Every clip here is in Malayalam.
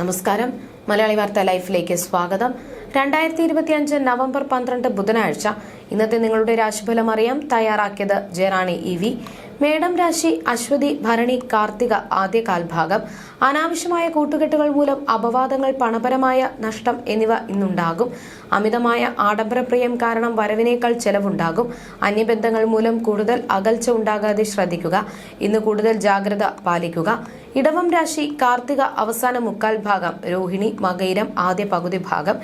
നമസ്കാരം. മലയാളി വാർത്ത ലൈഫിലേക്ക് സ്വാഗതം. രണ്ടായിരത്തി ഇരുപത്തിയഞ്ച് നവംബർ പന്ത്രണ്ട് ബുധനാഴ്ച. ഇന്നത്തെ നിങ്ങളുടെ രാശിഫലം അറിയാം തയ്യാറാക്കിയത് ജയറാണി ഇ വി. മേടം രാശി അശ്വതി ഭരണി കാർത്തിക ആദ്യ കാൽഭാഗം അനാവശ്യമായ കൂട്ടുകെട്ടുകൾ മൂലം അപവാദങ്ങൾ പണപരമായ നഷ്ടം എന്നിവ ഇന്നുണ്ടാകും. അമിതമായ ആഡംബരപ്രിയം കാരണം വരവിനേക്കാൾ ചെലവുണ്ടാകും. അന്യബന്ധങ്ങൾ മൂലം കൂടുതൽ അകൽച്ച ഉണ്ടാകാതെ ശ്രദ്ധിക്കുക. ഇന്ന് കൂടുതൽ ജാഗ്രത പാലിക്കുക. ഇടവം രാശി കാർത്തിക അവസാന മുക്കാൽ ഭാഗം. രോഹിണി മകയിരം ആദ്യ പകുതി ഭാഗം.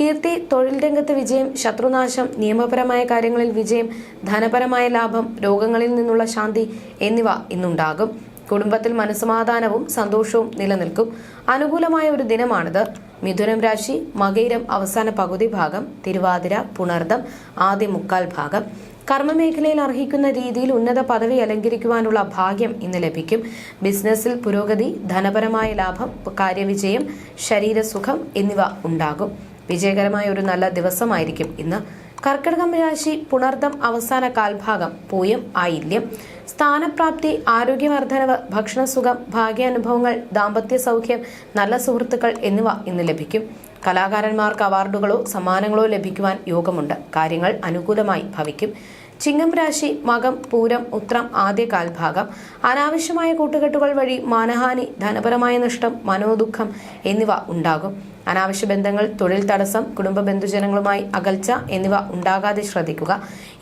കീർത്തി തൊഴിൽ രംഗത്ത് വിജയം ശത്രുനാശം നിയമപരമായ കാര്യങ്ങളിൽ വിജയം ധനപരമായ ലാഭം രോഗങ്ങളിൽ നിന്നുള്ള ശാന്തി എന്നിവ ഇന്നുണ്ടാകും. കുടുംബത്തിൽ മനസ്സമാധാനവും സന്തോഷവും നിലനിൽക്കും. അനുകൂലമായ ഒരു ദിനമാണിത്. മിഥുനം രാശി മകയിരം അവസാന പകുതി ഭാഗം തിരുവാതിര പുണർദം ആദ്യ മുക്കാൽ ഭാഗം. കർമ്മമേഖലയിൽ അർഹിക്കുന്ന രീതിയിൽ ഉന്നത പദവി അലങ്കരിക്കുവാനുള്ള ഭാഗ്യം ഇന്ന് ലഭിക്കും. ബിസിനസ്സിൽ പുരോഗതി ധനപരമായ ലാഭം കാര്യവിജയം ശരീരസുഖം എന്നിവ ഉണ്ടാകും. വിജയകരമായ ഒരു നല്ല ദിവസമായിരിക്കും ഇന്ന്. കർക്കിടകം രാശി പുണർദം അവസാന കാൽഭാഗം പൂയം ആയില്യം. സ്ഥാനപ്രാപ്തി ആരോഗ്യവർദ്ധനവ് ഭക്ഷണസുഖം ഭാഗ്യാനുഭവങ്ങൾ ദാമ്പത്യ സൗഖ്യം നല്ല സുഹൃത്തുക്കൾ എന്നിവ ഇന്ന് ലഭിക്കും. കലാകാരന്മാർക്ക് അവാർഡുകളോ സമ്മാനങ്ങളോ ലഭിക്കുവാൻ യോഗമുണ്ട്. കാര്യങ്ങൾ അനുകൂലമായി ഭവിക്കും. ചിങ്ങം രാശി മകം പൂരം ഉത്രം ആദ്യ കാൽഭാഗം അനാവശ്യമായ കൂട്ടുകെട്ടുകൾ വഴി മാനഹാനി ധനപരമായ നഷ്ടം മനോദുഃഖം എന്നിവ ഉണ്ടാകും. അനാവശ്യ ബന്ധങ്ങൾ തൊഴിൽ തടസ്സം കുടുംബ ബന്ധുജനങ്ങളുമായി അകൽച്ച എന്നിവ ഉണ്ടാകാതെ ശ്രദ്ധിക്കുക.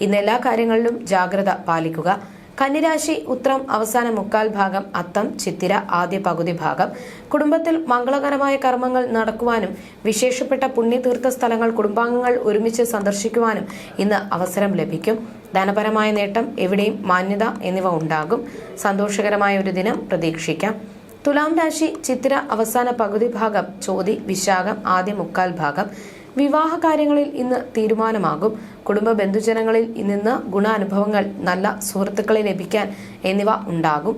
ഇന്ന് എല്ലാ കാര്യങ്ങളിലും ജാഗ്രത പാലിക്കുക. കന്നിരാശി ഉത്രം അവസാന മുക്കാൽ ഭാഗം അത്തം ചിത്തിര ആദ്യ പകുതി ഭാഗം. കുടുംബത്തിൽ മംഗളകരമായ കർമ്മങ്ങൾ നടക്കുവാനും വിശേഷപ്പെട്ട പുണ്യതീർത്ഥ സ്ഥലങ്ങൾ കുടുംബാംഗങ്ങൾ ഒരുമിച്ച് സന്ദർശിക്കുവാനും ഇന്ന് അവസരം ലഭിക്കും. ധനപരമായ നേട്ടം എവിടെയും മാന്യത എന്നിവ ഉണ്ടാകും. സന്തോഷകരമായ ഒരു ദിനം പ്രതീക്ഷിക്കാം. തുലാം രാശി ചിത്തിര അവസാന പകുതി ഭാഗം ചോതി വിശാഖം ആദ്യ മുക്കാൽ ഭാഗം. വിവാഹ കാര്യങ്ങളിൽ ഇന്ന് തീരുമാനമാകും. കുടുംബ ബന്ധുജനങ്ങളിൽ നിന്ന് ഗുണാനുഭവങ്ങൾ നല്ല സുഹൃത്തുക്കളെ ലഭിക്കാൻ എന്നിവ ഉണ്ടാകും.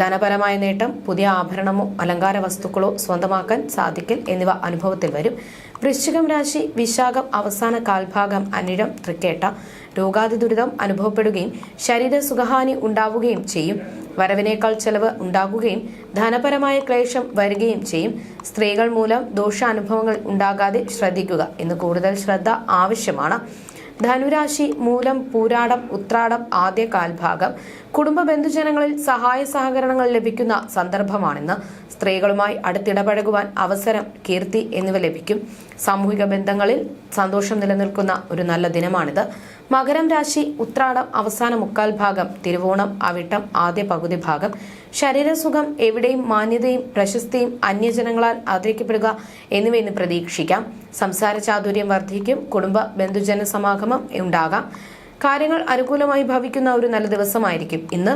ധനപരമായ നേട്ടം പുതിയ ആഭരണമോ അലങ്കാര വസ്തുക്കളോ സ്വന്തമാക്കാൻ സാധിക്കൽ എന്നിവ അനുഭവത്തിൽ വരും. വൃശ്ചികം രാശി വിശാഖം അവസാന കാൽഭാഗം അനിഴം തൃക്കേട്ട. രോഗാതി ദുരിതം അനുഭവപ്പെടുകയും ശരീര സുഖഹാനി ഉണ്ടാവുകയും ചെയ്യും. വരവിനേക്കാൾ ചെലവ് ഉണ്ടാകുകയും ധനപരമായ ക്ലേശം വരികയും ചെയ്യും. സ്ത്രീകൾ മൂലം ദോഷാനുഭവങ്ങൾ ഉണ്ടാകാതെ ശ്രദ്ധിക്കുക എന്ന് കൂടുതൽ ശ്രദ്ധ ആവശ്യമാണ്. ധനുരാശി മൂലം പൂരാടം ഉത്രാടം ആദ്യ കാൽഭാഗം. കുടുംബ ബന്ധുജനങ്ങളിൽ സഹായ സഹകരണങ്ങൾ ലഭിക്കുന്ന സന്ദർഭമാണെന്ന് സ്ത്രീകളുമായി അടുത്തിടപഴകുവാൻ അവസരം കീർത്തി എന്നിവ ലഭിക്കും. സാമൂഹിക ബന്ധങ്ങളിൽ സന്തോഷം നിലനിൽക്കുന്ന ഒരു നല്ല ദിനമാണിത്. മകരം രാശി ഉത്രാടം അവസാന മുക്കാൽ ഭാഗം തിരുവോണം അവിട്ടം ആദ്യ പകുതി ഭാഗം. ശരീരസുഖം എവിടെയും മാന്യതയും പ്രശസ്തിയും അന്യജനങ്ങളാൽ ആദരിക്കപ്പെടുക എന്നിവ ഇന്ന് പ്രതീക്ഷിക്കാം. സംസാര ചാതുര്യം വർദ്ധിക്കും കുടുംബ ബന്ധുജന സമാഗമം ഉണ്ടാകാം. കാര്യങ്ങൾ അനുകൂലമായി ഭവിക്കുന്ന ഒരു നല്ല ദിവസമായിരിക്കും. ഇന്ന്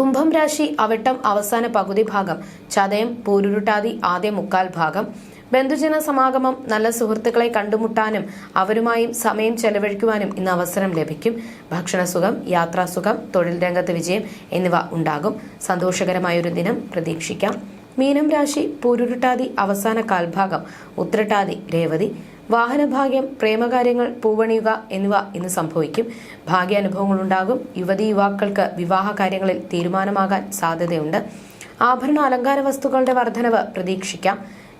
കുംഭം രാശി അവിട്ടം അവസാന പകുതി ഭാഗം ചതയം പൂരുരുട്ടാതി ആദ്യ മുക്കാൽ ഭാഗം. ബന്ധുജന സമാഗമം നല്ല സുഹൃത്തുക്കളെ കണ്ടുമുട്ടാനും അവരുമായും സമയം ചെലവഴിക്കുവാനും ഇന്ന് അവസരം ലഭിക്കും. ഭക്ഷണസുഖം യാത്രാസുഖം തൊഴിൽ രംഗത്ത് വിജയം എന്നിവ ഉണ്ടാകും. സന്തോഷകരമായ ഒരു ദിനം പ്രതീക്ഷിക്കാം. മീനം രാശി പൂരുരുട്ടാതി അവസാന കാൽഭാഗം ഉത്രട്ടാതി രേവതി. വാഹനഭാഗ്യം പ്രേമകാര്യങ്ങൾ പൂവണിയുക എന്നിവ ഇന്ന് സംഭവിക്കും. ഭാഗ്യാനുഭവങ്ങൾ ഉണ്ടാകും. യുവതി യുവാക്കൾക്ക് വിവാഹ കാര്യങ്ങളിൽ തീരുമാനമാകാൻ സാധ്യതയുണ്ട്. ആഭരണ അലങ്കാര വസ്തുക്കളുടെ വർധനവ് പ്രതീക്ഷിക്കാം.